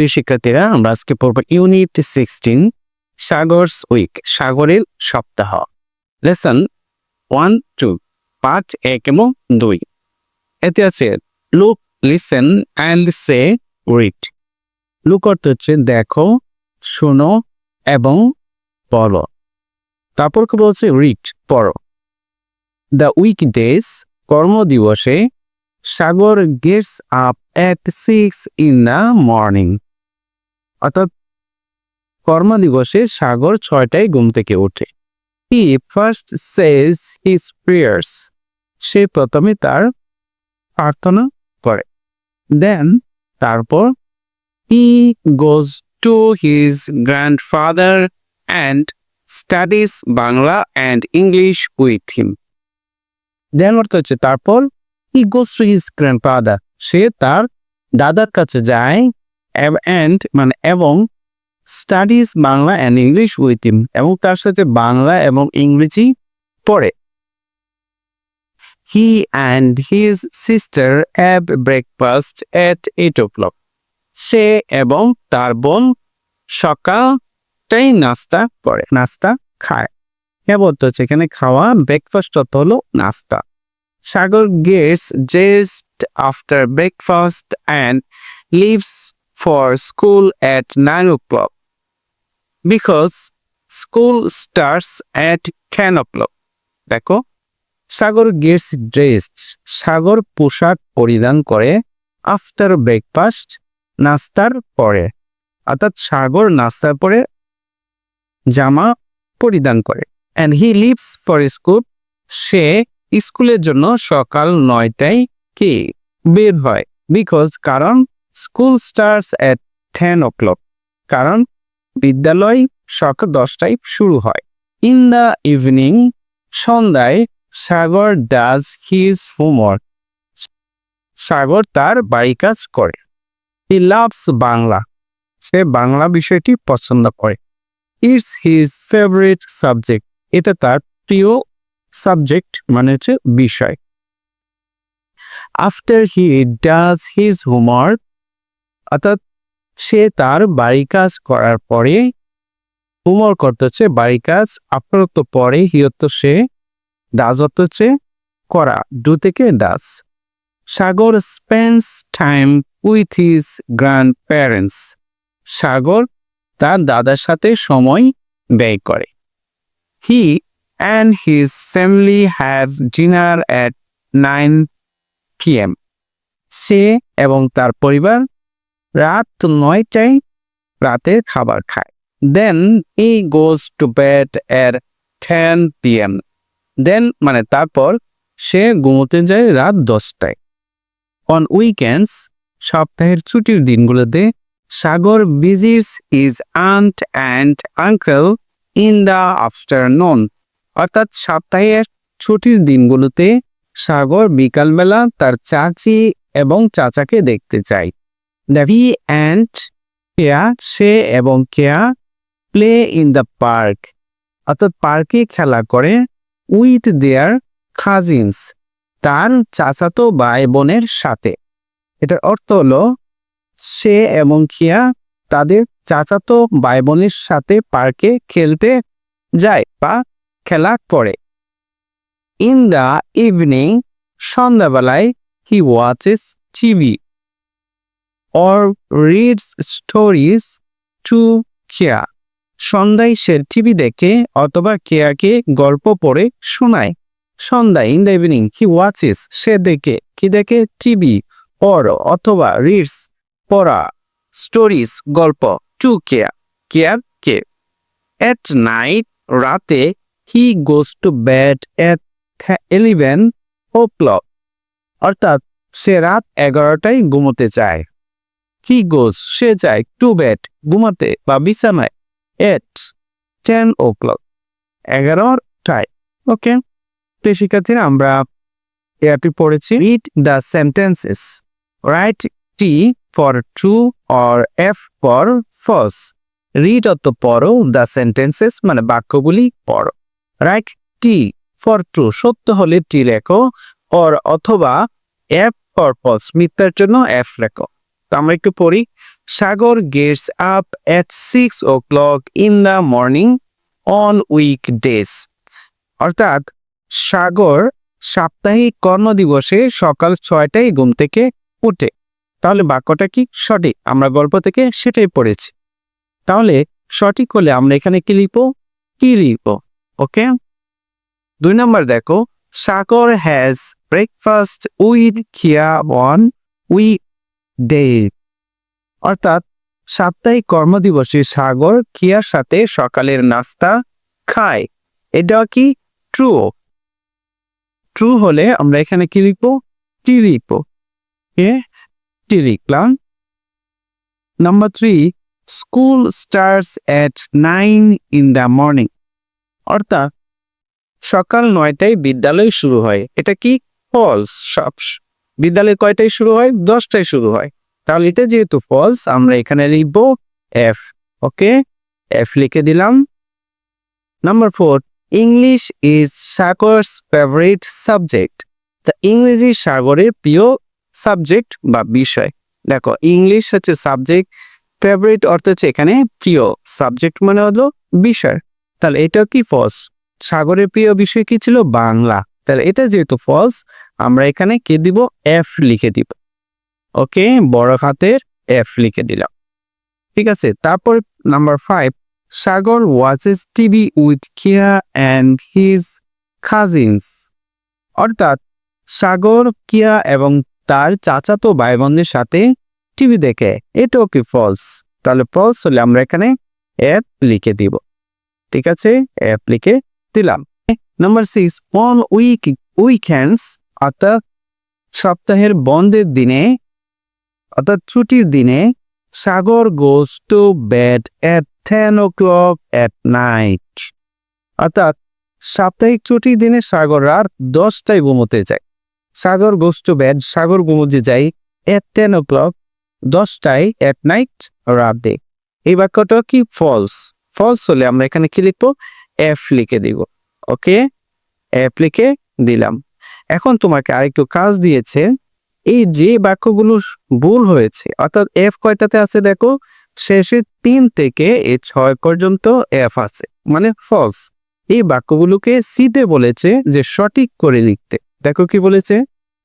প্রিয় শিক্ষার্থীরা, আমরা আজকে পড়ব ইউনিট সিক্সটিন, সাগরস উইক, সাগরের সপ্তাহ। লেসন ওয়ান টু পার্ট এক এবং দুই। এতে আছে look listen and say read look অর্থ হচ্ছে দেখো, শোনো এবং পড়ো। তারপর কি বলছে রিড পড়ো। The week days কর্মদিবসে, Sagar gets up at six in the morning অর্থাৎ কর্মদিবসে সাগর ছয়টায় ঘুম থেকে ওঠে। He first says his prayers সে প্রথমে তার প্রার্থনা করে। দেন তারপর he goes to his grandfather and studies Bangla and English with him then অর্থ হচ্ছে তারপর he goes to his grandfather সে তার দাদার কাছে যায়। অ্যান্ড মানে এবং studies Bangla and English with him এবং তার সাথে বাংলা এবং ইংরেজি পড়ে। He and his sister have breakfast at eight o'clock সে এবং তার বোন সকালটাই নাস্তা করে, নাস্তা খায়। হ্যাঁ বলতে হচ্ছে এখানে খাওয়া ব্রেকফাস্ট অর্থ হলো নাস্তা। Sagar gets dressed after breakfast and leaves for school at 9 o'clock, because school starts at 10 o'clock. দেখো, সাগর গেটস ড্রেসড, সাগর পোশাক পরিধান করে আফটার ব্রেকফাস্ট নাস্তার পরে, অর্থাৎ সাগর নাস্তার পরে জামা পরিধান করে and he leaves for school সে স্কুলের জন্য সকাল নয়টায় কি বের হয় বিকজ কারণ school starts at ten o'clock কারণ বিদ্যালয় সকাল দশটায় শুরু হয়। ইন দ্য ইভিনিং সন্ধ্যায় Sagar does his homework Sagar তার বাড়ি কাজ করে। He loves Bangla. সে বাংলা বিষয়টি পছন্দ করে। ইটস হিজ ফেভারিট সাবজেক্ট এটা তার প্রিয় সাবজেক্ট মানে হচ্ছে বিষয়। After he does his homework অর্থাৎ সে তার বাড়ি কাজ করার পরে হোমওয়ার্ক করতে হচ্ছে বাড়ি কাজ আপাতত পরে হিয়ত্ত সে ডাজ হচ্ছে করা ডু থেকে does Sagar spends time with his grandparents Sagar তার দাদার সাথে সময় ব্যয় করে। He and his family have dinner at nine PM সে এবং তার পরিবার রাত নয়টায় রাতে খাবার খায়। Then he goes to bed এর টেন পিএম দেন মানে তারপর সে ঘুমোতে যায় রাত দশটায়। অন উইকেন্ডস সপ্তাহের ছুটির দিনগুলোতে Sagar visits his aunt and uncle in the afternoon অর্থাৎ সপ্তাহের ছুটির দিনগুলোতে সাগর বিকালবেলা তার চাচি এবং চাচাকে দেখতে চায় দ্য অ্যান্ড কেয়া সে এবং Keya play in the park অর্থাৎ পার্কে খেলা করে উইথ দেয়ার কাজিনস তার চাচাতো ভাই বোনের সাথে। এটার অর্থ হলো সে এবং কিয়া তাদের চাচাতো ভাই বোনের সাথে পার্কে খেলতে যায় বা খেলা করে। ইন দ্য ইভিনিং সন্ধ্যাবেলায় he watches TV or reads stories to Keya সন্ধ্যায় সে টিভি দেখে অথবা কেয়াকে গল্প পড়ে শোনায়। সন্ধ্যায় in the evening he watches সে দেখে, কি দেখে? টিভি অর অথবা রিডস পড়া স্টোরিজ গল্প টু কেয়া কেয়ার কে। এট নাইট রাতে he goes to bed at eleven o'clock অর্থাৎ সে রাত এগারোটায় ঘুমোতে চায় হি গোজ সে যায়, টু বেড, ঘুমাতে বা বিছানায় এট টেন ও ক্লক এগারোটায় ওকে প্রিয় শিক্ষার্থীরা, আমরা এয়ারটি পড়েছি। Read the sentences write T for true or F for false read অত পড়ো দ্য সেন্টেন্সেস মানে বাক্যগুলি পড়ো। রাইট টি ফর ট্রু সত্য হলে টি লেখো অর অথবা এফ ফর ফলস মিথ্যার জন্য এফ লেখো। তো আমরা একটু পড়ি। Sagar gets up at six o'clock in the morning on week days অর্থাৎ সাগর সাপ্তাহিক কর্মদিবসে সকাল ছয়টায় ঘুম থেকে উঠে। তাহলে বাক্যটা কি সঠিক? আমরা গল্প থেকে সেটাই পড়েছি। তাহলে সঠিক হলে আমরা এখানে কি লিখব? কি লিখব? ওকে? দুই নম্বর দেখো, Sagar has breakfast with Keya on week day অর্থাৎ সাপ্তাহিক কর্মদিবসে সাগর খিয়ার সাথে সকালের নাস্তা খায়। এটা কি ট্রু ট্রু হলে আমরা এখানে কি লিখব? টি লিখব। এ টি লিখলাম। Number three school starts at nine in the morning অর্থাৎ সকাল নয়টায় বিদ্যালয় শুরু হয়। এটা কি? ফলস সব বিদ্যালয় কয়টায় শুরু হয়? দশটায় শুরু হয়। তাহলে এটা যেহেতু ফলস আমরা এখানে লিখব এফ ওকে? এফ লিখে দিলাম। Number four English is Sagar's favourite subject তা ইংরেজি সাগরের প্রিয় সাবজেক্ট বা বিষয়। দেখো ইংলিশ হচ্ছে সাবজেক্ট ফেভারিট অর্থ হচ্ছে এখানে প্রিয় সাবজেক্ট মানে হলো বিষয়। তাহলে এটা কি ফলস সাগরের প্রিয় বিষয় কি ছিল? বাংলা। তাহলে এটা যেহেতু ফলস আমরা এখানে কে দিব? এফ লিখে দিব। ওকে বড় হাতের এফ লিখে দিলাম। ঠিক আছে, তারপর number five Sagar watches TV with Keya and his cousins অর্থাৎ সাগর কিয়া এবং তার চাচাতো ভাই বোনদের সাথে টিভি দেখে, এটাও কি ফলস তাহলে ফলস হলে আমরা এখানে অ্যাপ লিখে দিব। ঠিক আছে অ্যাপ লিখে দিলাম। Number six on week weekends অর্থাৎ সপ্তাহের বন্ধের দিনে, অর্থাৎ ছুটির দিনে, Sagar goes to bed at ten o'clock at night অর্থাৎ সাপ্তাহিক ছুটির দিনে সাগর রাত দশটায় ঘুমোতে যায়। সাগর গোজ টু বেড সাগর ঘুমোতে যায় এট টেন ও ক্লক দশটায় এট নাইট রাতে। এই বাক্যটা কি? ফলস ফলস হলে আমরা এখানে কি লিখব? এফ লিখে দিব। ওকে লিখে দিলাম। এখন তোমাকে আরেকটু কাজ দিয়েছে, এই যে বাক্যগুলো ভুল হয়েছে, অর্থাৎ এফ কয়টাতে আছে দেখো? শেষে তিন থেকে এই ছয় পর্যন্ত এফ আছে মানে ফলস এই বাক্যগুলোকে সিতে বলেছে যে সঠিক করে লিখতে। দেখো কি বলেছে?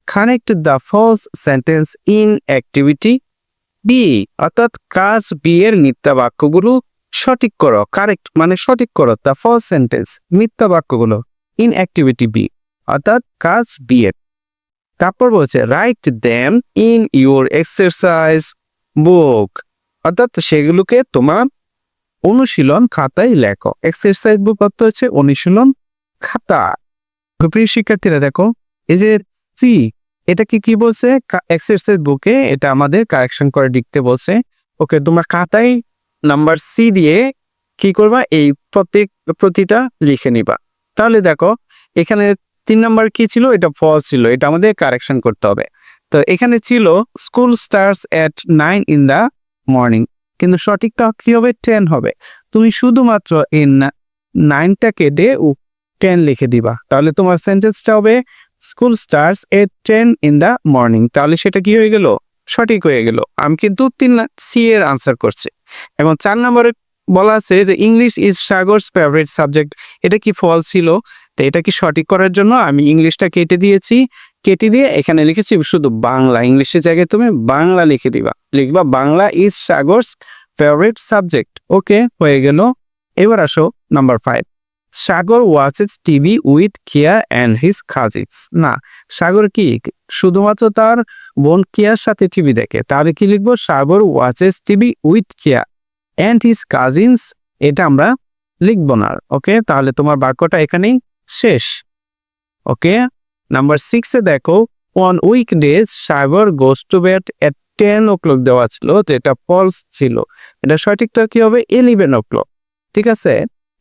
Connect the false sentence in activity B অর্থাৎ কাজ বি এর মিথ্যা বাক্যগুলো সঠিক করো কারেক্ট মানে সঠিক করো দ্য ফলস সেন্টেন্স মিথ্যা বাক্যগুলো ইন অ্যাক্টিভিটি বি অর্থাৎ কাজ বি এর। তারপর বলছে write them in your exercise book অর্থাৎ সেগুলোকে তোমার অনুশীলন খাতায় লেখো। এক্সারসাইজ বুক অর্থ হচ্ছে অনুশীলন খাতা। প্রিয় শিক্ষার্থীরা, দেখো, এই যে সি এটা কি কি বলছে এক্সারসাইজ বুকে এটা আমাদের কারেকশন করে লিখতে বলছে। ওকে, তোমার খাতায় নাম্বার সি দিয়ে কি করবা? এই প্রত্যেক, প্রতিটা লিখে নিবা। তাহলে দেখো, এখানে তিন নাম্বার কি ছিল? এটা ফল ছিল। এটা আমাদের কারেকশন করতে হবে। তো এখানে ছিল school starts at nine in the morning কিন্তু সঠিকটা কি হবে? টেন হবে। তুমি শুধুমাত্র এই নাইনটা কেটে টেন লিখে দিবা। তাহলে তোমার সেন্টেন্সটা হবে school starts at ten in the morning তাহলে সেটা কি হয়ে গেল? সঠিক হয়ে গেল। আমি কিন্তু তিন, সি এর আনসার করছি। এবং চার নম্বরে বলা আছে যে English is Sagar's favourite subject এটা কি ফল ছিল? তো এটা কি সঠিক করার জন্য আমি ইংলিশটা কেটে দিয়েছি। কেটে দিয়ে এখানে লিখেছি শুধু বাংলা। ইংলিশের জায়গায় তুমি বাংলা লিখে দিবা। লিখবা Bangla is Sagar's favourite subject okay, হয়ে গেল। এবার আসো number five Sagar watches TV with Keya and his cousins না সাগর কি? শুধুমাত্র তার বোন কিয়ার সাথে টিভি দেখে। তাহলে কি লিখব? Sagar watches TV with Keya and his cousins. এটা আমরা লিখব না, ওকে? তাহলে তোমার বাক্যটা এখানেই শেষ। ওকে? নাম্বার সিক্সে দেখো on week days Sagar goes to bed at ten o'clock দেওয়া ছিল, যেটা ফলস ছিল। এটা সঠিকটা কি হবে? ইলেভেন ও ক্লক ঠিক আছে?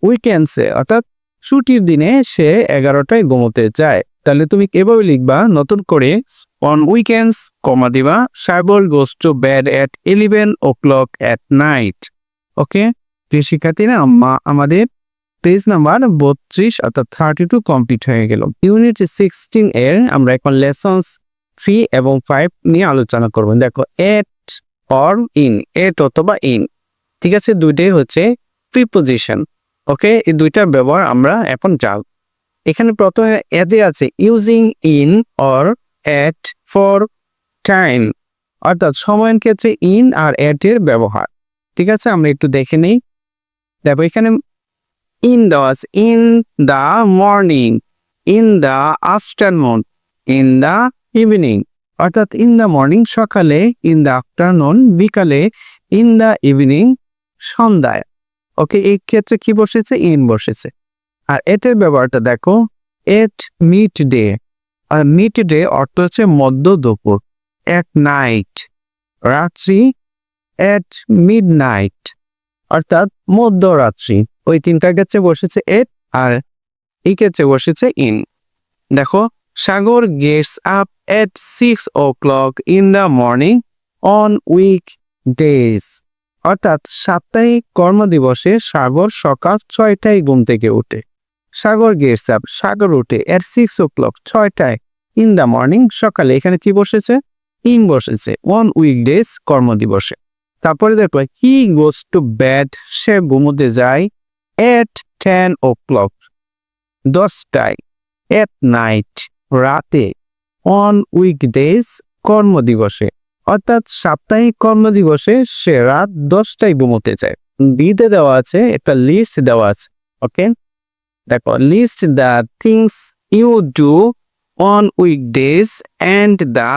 উইকেন্ডসে অর্থাৎ ছুটির দিনে সে এগারোটায় ঘুমোতে যায়। তাহলে তুমি এভাবে লিখবা, নতুন করে অন উইকেন্ডস কমা দিবা সাইবল goes to bed at eleven o'clock at night okay প্রিয় শিক্ষার্থীরা আমা- আমাদের পেজ নাম্বার বত্রিশ, অর্থাৎ থার্টি টু কমপ্লিট হয়ে গেল। ইউনিট সিক্সটিন এর আমরা এখন লেসন্স থ্রি এবং ফাইভ নিয়ে আলোচনা করব। দেখো এট অর ইন এট অথবা ইন ঠিক আছে? দুইটাই হচ্ছে প্রিপোজিশন ওকে এই দুইটার ব্যবহার আমরা এখন যাব এখানে প্রথমে এতে আছে using in or at for time অর্থাৎ সময়ের ক্ষেত্রে ইন আর এট এর ব্যবহার। ঠিক আছে? আমরা একটু দেখে নিই। দেখো, এখানে ইন আছে। In the morning in the afternoon in the evening অর্থাৎ ইন দ্য মর্নিং সকালে ইন দ্য আফটারনুন বিকালে ইন দ্য ইভিনিং সন্ধ্যায়। ওকে এই ক্ষেত্রে কি বসেছে? ইন বসেছে। আর এটের ব্যবহারটা দেখো, এট মিড ডে। আর মিড ডে অর্থ হচ্ছে মধ্য দুপুর, এট নাইট। রাত্রি, এট মিড নাইট অর্থাৎ মধ্যরাত্রি। ওই তিনটার ক্ষেত্রে বসেছে এট আর এই ক্ষেত্রে বসেছে ইন। দেখো, Sagar gets up at six o'clock in the morning on week days. অর্থাৎ সাপ্তাহিক কর্মদিবসে সাগর সকাল ছয়টায় ঘুম থেকে ওঠে সাগর গেটস আপ সাগর উঠে এট সিক্স ও ক্লক ছয়টায় ইন দ্য মর্নিং সকালে এখানে কি বসেছে? ইন বসেছে ওয়ান উইক ডেজ কর্মদিবসে তারপরে দেখো হি গোস টু ব্যাড সে ঘুমোতে যায় এট টেন ও ক্লক দশটায় এট নাইট রাতে অন উইক ডেজ কর্মদিবসে অর্থাৎ সাপ্তাহিক কর্মদিবসে সে রাত দশটায় ঘুমোতে যায়। বিতে দেওয়া আছে, একটা লিস্ট দেওয়া আছে ওকে দেখো list the things you do on week days and the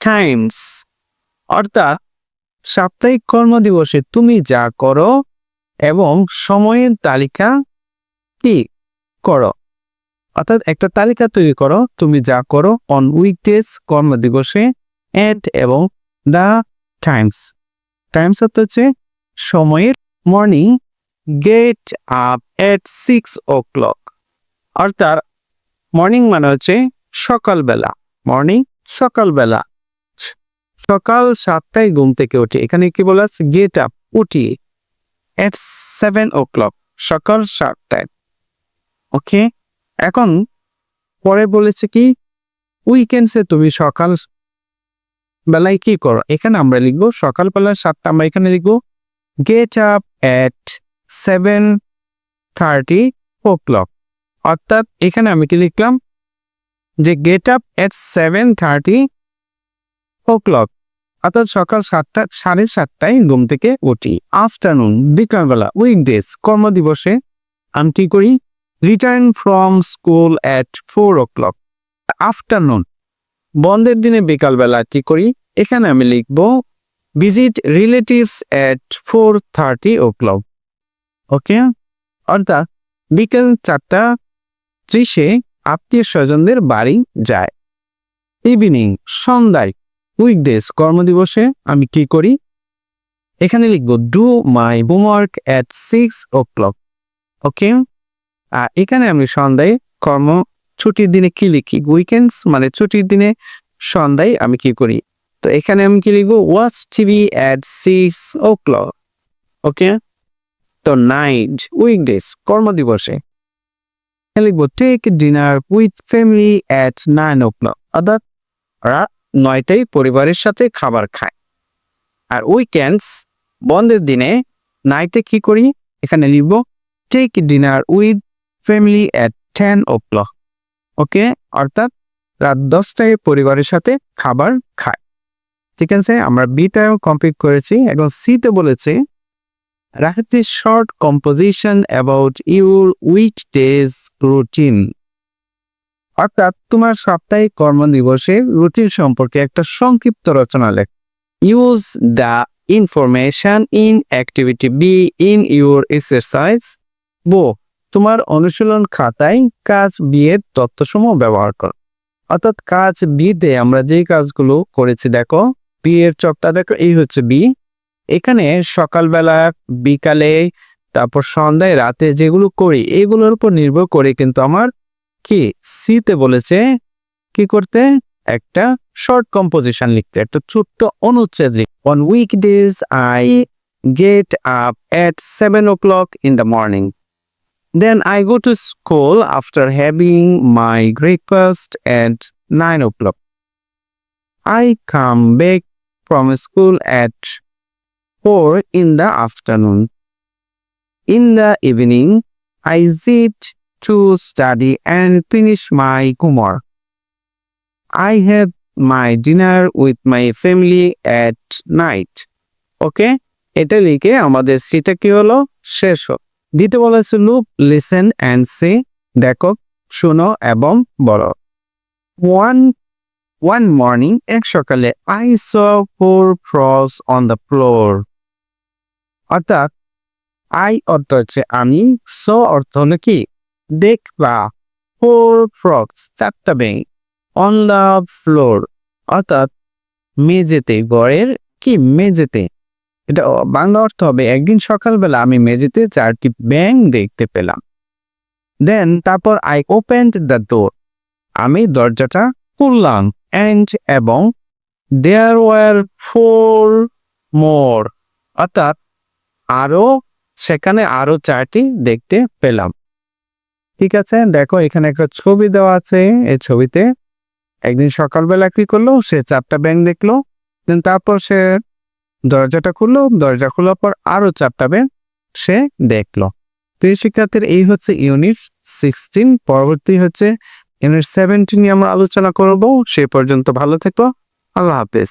times অর্থাৎ সাপ্তাহিক কর্মদিবসে তুমি যা করো এবং সময়ের তালিকা কি করো? অর্থাৎ একটা তালিকা তৈরি করো, তুমি যা করো অন উইকডেজ কর্মদিবসে অ্যাট এবং দ্য টাইমস টাইমস অর্থ হচ্ছে সময়ের morning get up at six o'clock অর্থাৎ মর্নিং মানে হচ্ছে সকালবেলা। মর্নিং সকালবেলা। সকাল সাতটায় ঘুম থেকে উঠি। এখানে কি বলা আছে? গেট আপ উঠি। এট সেভেন ও ক্লক সকাল সাতটায়। ওকে এখন পরে বলেছে কি? উইকেন্ডসে তুমি সকাল বেলায় কি করো? এখানে আমরা লিখব সকালবেলা সাতটা, আমরা এখানে লিখব get up at seven thirty o'clock অর্থাৎ এখানে আমি কি লিখলাম? যে get up at seven thirty o'clock অর্থাৎ সকাল সাতটা, সাড়ে সাতটায় ঘুম থেকে উঠি। আফটারনুন বিকালবেলা উইকডেজ কর্মদিবসে আমি কি করি? Return from school at four o'clock afternoon বন্ধের দিনে বিকালবেলা কি করি? এখানে আমি লিখব visit relatives at four thirty o'clock okay? অর্থাৎ বিকেল চারটা ত্রিশে আত্মীয় স্বজনদের বাড়ি যায়। ইভিনিং, সন্ধ্যায়, উইকডেজ, কর্মদিবসে আমি কি করি? এখানে লিখব, do my homework at six o'clock okay? আর এখানে আমি সন্ধ্যায় কর্ম, ছুটির দিনে কি লিখি? উইকেন্ডস মানে ছুটির দিনে সন্ধ্যায় আমি কি করি? তো এখানে আমি কি লিখব, watch TV at six o'clock okay? তো নাইট উইকডেজ কর্মদিবসে। লিখব take dinner with family at nine o'clock অর্থাৎ রাত নয়টায় পরিবারের সাথে খাবার খায়। আর উইকেন্ডস বন্ধের দিনে নাইটে কি করি? এখানে লিখব take dinner with family at ten o'clock okay অর্থাৎ রাত দশটায় পরিবারের সাথে খাবার খায়। ঠিক আছে, আমরা বিটাও কমপ্লিট করেছি। এবং সিতে বলেছে a short composition about your week days routine অর্থাৎ তোমার সাপ্তাহিক কর্মদিবসের রুটিন সম্পর্কে একটা সংক্ষিপ্ত রচনা লেখ। Use the information in activity B in your exercise book, তোমার অনুশীলন খাতায় কাজ বিয়ের তথ্যসমূহ ব্যবহার করো। অর্থাৎ কাজ বিতে আমরা যেই কাজগুলো করেছি, দেখো, বিয়ের চকটা, দেখো, এই হচ্ছে বি। এখানে সকালবেলা, বিকালে, তারপর সন্ধ্যায়, রাতে যেগুলো করি, এগুলোর উপর নির্ভর করে কিন্তু আমার কি? সিতে বলেছে কি করতে? একটা শর্ট কম্পোজিশন লিখতে, একটা ছোট্ট অনুচ্ছেদ on weekdays I get up at seven o'clock in the morning Then I go to school after having my breakfast at 9 o'clock. I come back from school at 4 in the afternoon. In the evening, I sit to study and finish my homework. I have my dinner with my family at night. Okay এটা লিখে আমাদের সিটা কি হলো শেষ হল দিতে বলেছে লুপ লিসেন অ্যান্ড সে দেখো শোনো এবং বলো ওয়ান ওয়ান মর্নিং এক সকালে I saw four frogs on the floor অর্থাৎ, আই অর্থ হচ্ছে আমি, স অর্থ হলো কি? দেখবা ফোর ফ্রক্স চারটা ব্যাং অন দ্য ফ্লোর অর্থাৎ মেঝেতে, গড়ের কি? মেঝেতে। এটা বাংলা অর্থ হবে, একদিন সকালবেলা আমি মেঝেতে চারটি ব্যাং দেখতে পেলাম। দেন তারপর আই ওপেন্ড দ্য ডোর আমি দরজাটা খুললাম অ্যান্ড এবং দেয়ার ওয়ার ফোর মোর অর্থাৎ আরও সেখানে আরও চারটি দেখতে পেলাম। ঠিক আছে, দেখো এখানে একটা ছবি দেওয়া আছে, এই ছবিতে। একদিন সকালবেলা কি করল? সে চারটা ব্যাংক দেখল, দেন তারপর সে দরজাটা খুললো, দরজা খোলার পর আরও চারটা ব্যাংক সে দেখল। প্রিয় শিক্ষার্থীর, এই হচ্ছে ইউনিট সিক্সটিন, পরবর্তী হচ্ছে ইউনিট সেভেন্টিন নিয়ে আমরা আলোচনা করব। সে পর্যন্ত ভালো থেকো, আল্লাহ হাফেজ।